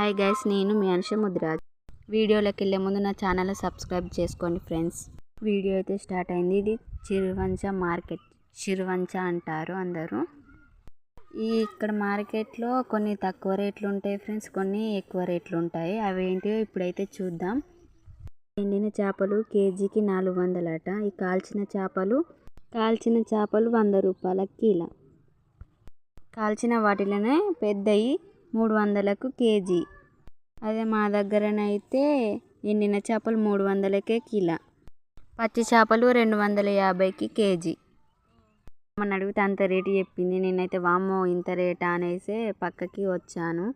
Hi guys నేను మీ అనుష ముద్రాజ్. వీడియోలోకి వెళ్ళే ముందు నా ఛానల్ సబ్స్క్రైబ్ చేసుకోండి ఫ్రెండ్స్. వీడియో అయితే స్టార్ట్ అయింది. ఇది చిరువంచ మార్కెట్. చిరువంచ అంటారు అందరూ. ఈ ఇక్కడ మార్కెట్లో కొన్ని తక్కువ రేట్లు ఉంటాయి ఫ్రెండ్స్. కొన్ని ఎక్కువ రేట్లు ఉంటాయి. అవి ఏంటివో ఇప్పుడైతే చూద్దాం. ఎండిన చేపలు కేజీకి నాలుగు వందలట. ఈ కాల్చిన చేపలు కాల్చిన చేపలు వంద రూపాయల కిలో. కాల్చిన వాటిలోనే పెద్దవి మూడు వందలకు కేజీ. అదే మా దగ్గరనైతే ఎండిన చేపలు మూడు వందలకే కిలో. పచ్చి చేపలు రెండు వందల యాభైకి కేజీ. మన అడిగితే అంత రేటు చెప్పింది. నేనైతే వామ్మో ఇంత రేటా అనేసి పక్కకి వచ్చాను.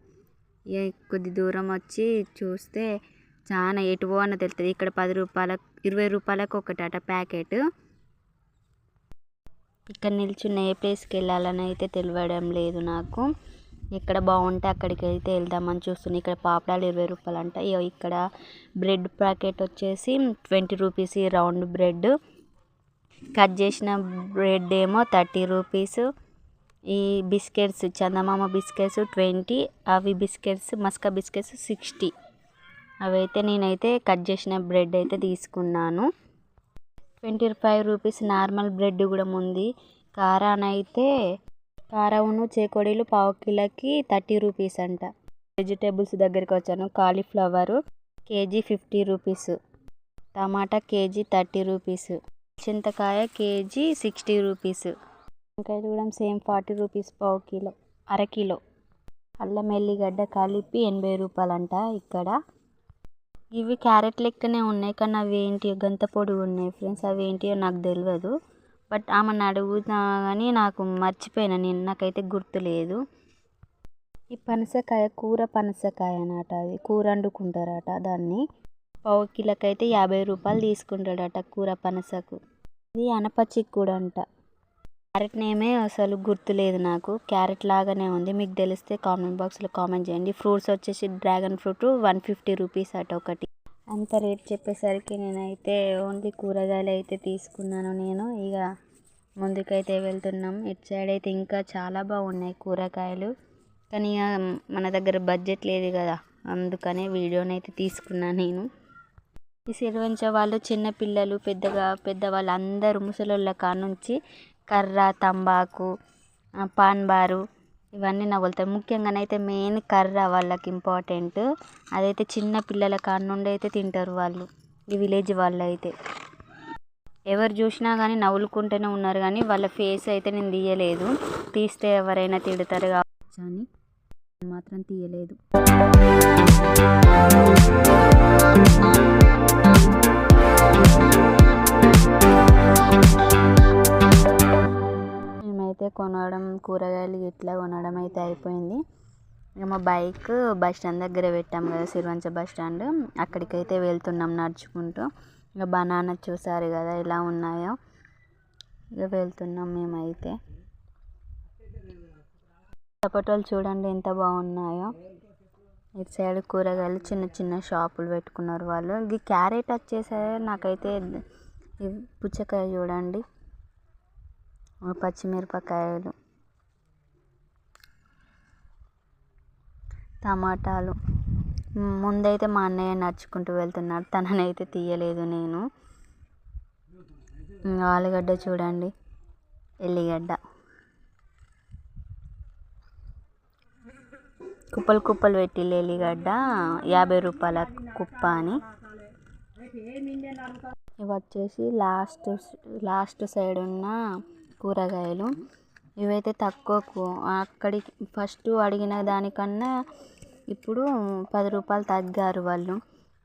ఇక కొద్ది దూరం వచ్చి చూస్తే చాలా ఎటువో అని తెలుస్తుంది ఇక్కడ పది రూపాయల ఇరవై రూపాయలకు ఒకటట ప్యాకెట్. ఇక్కడ నిల్చున్న ఏ ప్లేస్కి వెళ్ళాలని అయితే తెలియడం లేదు నాకు. ఎక్కడ బాగుంటే అక్కడికి అయితే వెళ్దామని చూస్తున్నాను ఇక్కడ పాపడాలు ఇరవై రూపాయలు అంట ఇగో ఇక్కడ బ్రెడ్ ప్యాకెట్ వచ్చేసి ట్వంటీ రూపీస్ ఈ రౌండ్ బ్రెడ్. కట్ చేసిన బ్రెడ్ ఏమో థర్టీ రూపీస్. ఈ బిస్కెట్స్ చందమామ బిస్కెట్స్ ట్వంటీ అవి బిస్కెట్స్ మస్కా బిస్కెట్స్ సిక్స్టీ. అవైతే నేనైతే కట్ చేసిన బ్రెడ్ అయితే తీసుకున్నాను. Twenty five rupees normal bread కూడా ఉంది. కారానైతే కారమును చేకోడీలు పావు కిలోకి థర్టీ రూపీస్ అంట. వెజిటేబుల్స్ దగ్గరికి వచ్చాను. Cauliflower KG fifty rupees. టమాటా కేజీ థర్టీ రూపీస్. చింతకాయ కేజీ సిక్స్టీ రూపీస్. వంకాయలు కూడా సేమ్ ఫార్టీ రూపీస్ పావు కిలో అర కిలో. అల్లం ఎల్లిగడ్డ కలిపి ఎనభై రూపాయలంట ఇక్కడ. ఇవి క్యారెట్ లెక్కనే ఉన్నాయి కానీ అవి ఏంటి? గంత పొడి ఉన్నాయి ఫ్రెండ్స్. అవి ఏంటియో నాకు తెలియదు. బట్ ఆమెను అడుగుతా కానీ నాకు మర్చిపోయినా నేను నాకైతే గుర్తులేదు ఈ పనసకాయ కూర పనసకాయ అన్నట అది. కూర వండుకుంటారట దాన్ని. పావు కిలోకైతే యాభై రూపాయలు తీసుకుంటాడట కూర పనసకు. ఇది అనపచిక్కుడు అంట. క్యారెట్ నేమే అసలు గుర్తులేదు నాకు. క్యారెట్ లాగానే ఉంది. మీకు తెలిస్తే కామెంట్ బాక్స్లో కామెంట్ చేయండి. ఫ్రూట్స్ వచ్చేసి dragon fruit one fifty rupees అట ఒకటి. అంత రేట్ చెప్పేసరికి నేనైతే ఓన్లీ కూరగాయలు అయితే తీసుకున్నాను నేను. ఇక ముందుకైతే వెళ్తున్నాం. ఇటు సైడ్ అయితే ఇంకా చాలా బాగున్నాయి కూరగాయలు. కానీ ఇక మన దగ్గర బడ్జెట్ లేదు కదా. అందుకనే వీడియోనైతే తీసుకున్నాను నేను. ఈ సిరివంచ వాళ్ళు చిన్నపిల్లలు పెద్దగా పెద్దవాళ్ళు అందరూ ముసలోళ్ళ కాడ నుంచి కర్ర తంబాకు పాన్ బారు ఇవన్నీ నవ్వులుతాయి ముఖ్యంగానైతే మెయిన్ కర్ర వాళ్ళకి ఇంపార్టెంట్. అదైతే చిన్న పిల్లల కాడ నుండి అయితే తింటారు వాళ్ళు. ఈ విలేజ్ వాళ్ళు అయితే ఎవరు చూసినా కానీ నవ్వులుకుంటూనే ఉన్నారు కానీ వాళ్ళ ఫేస్ అయితే నేను తీయలేదు. తీస్తే ఎవరైనా తిడతారు కావచ్చు అని మాత్రం తీయలేదు. అయితే కొనడం కూరగాయలు ఇట్లా కొనడం అయితే అయిపోయింది. ఇక మా బైక్ బస్ స్టాండ్ దగ్గర పెట్టాం కదా సిరివంచ బస్ స్టాండ్. అక్కడికైతే వెళ్తున్నాం నడుచుకుంటూ. ఇక బనానా చూసారు కదా ఎలా ఉన్నాయో. ఇక వెళ్తున్నాం మేమైతే. సపోటాలు చూడండి ఎంత బాగున్నాయో. ఇటు సైడ్ కూరగాయలు చిన్న చిన్న షాపులు పెట్టుకున్నారు వాళ్ళు. ఇది క్యారెట్ వచ్చేసరి నాకైతే పుచ్చకాయ చూడండి. పచ్చిమిరపకాయలు టమాటాలు. ముందైతే మా అన్నయ్య నడుచుకుంటూ వెళ్తున్నాడు. తననైతే తీయలేదు నేను. ఆలుగడ్డ చూడండి. ఎల్లిగడ్డ. కుప్పలు కుప్పలు పెట్టిల్లు ఎల్లిగడ్డ. యాభై రూపాయల కుప్ప అని. ఇవి వచ్చేసి లాస్ట్ లాస్ట్ సైడ్ ఉన్న కూరగాయలు. ఇవైతే తక్కువకు. అక్కడికి ఫస్ట్ అడిగిన దానికన్నా ఇప్పుడు పది రూపాయలు తగ్గారు వాళ్ళు.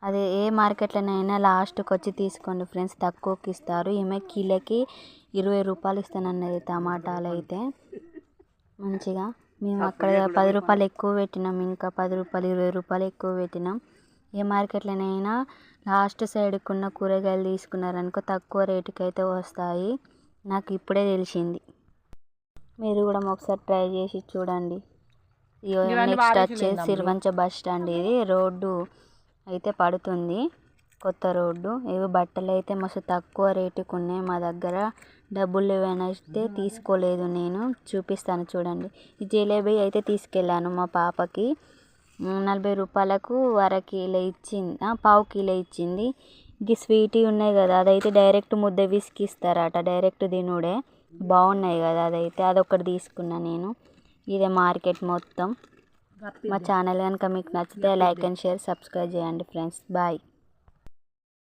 అదే ఏ మార్కెట్లోనైనా లాస్ట్కి వచ్చి తీసుకోండి ఫ్రెండ్స్. తక్కువకి ఇస్తారు. ఈమె కిలోకి ఇరవై రూపాయలు ఇస్తానన్నది టమాటాలు అయితే మంచిగా. మేము అక్కడ పది రూపాయలు ఎక్కువ పెట్టినాం. ఇంకా పది రూపాయలు ఇరవై రూపాయలు ఎక్కువ పెట్టినాం. ఏ మార్కెట్లోనైనా లాస్ట్ సైడ్కి ఉన్న కూరగాయలు తీసుకున్నారనుకో తక్కువ రేటుకి అయితే వస్తాయి. నాకు ఇప్పుడే తెలిసింది. మీరు కూడా ఒకసారి ట్రై చేసి చూడండి. నెక్స్ట్ వచ్చేసి సిరివంచ బస్ స్టాండ్ ఇది. రోడ్డు అయితే పడుతుంది. కొత్త రోడ్డు. ఇవి బట్టలు అయితే మస్తు తక్కువ రేటుకు ఉన్నాయి. మా దగ్గర డబ్బులు ఏమైనా తీసుకోలేదు నేను. చూపిస్తాను చూడండి. ఈ జిలేబీ అయితే తీసుకెళ్ళాను మా పాపకి. నలభై రూపాయలకు అర కిలో ఇచ్చింది. పావు కిలో ఇచ్చింది. గీ స్వీటీ ఉన్నాయి కదా అదైతే డైరెక్ట్ ముద్ద విసికిస్తారట డైరెక్ట్ తినుడే. బాగున్నాయి కదా అదైతే. అదొకటి తీసుకున్నా నేను. ఇదే మార్కెట్ మొత్తం. మా ఛానల్ కనుక మీకు నచ్చితే లైక్ అండ్ షేర్ సబ్స్క్రైబ్ చేయండి ఫ్రెండ్స్. బాయ్.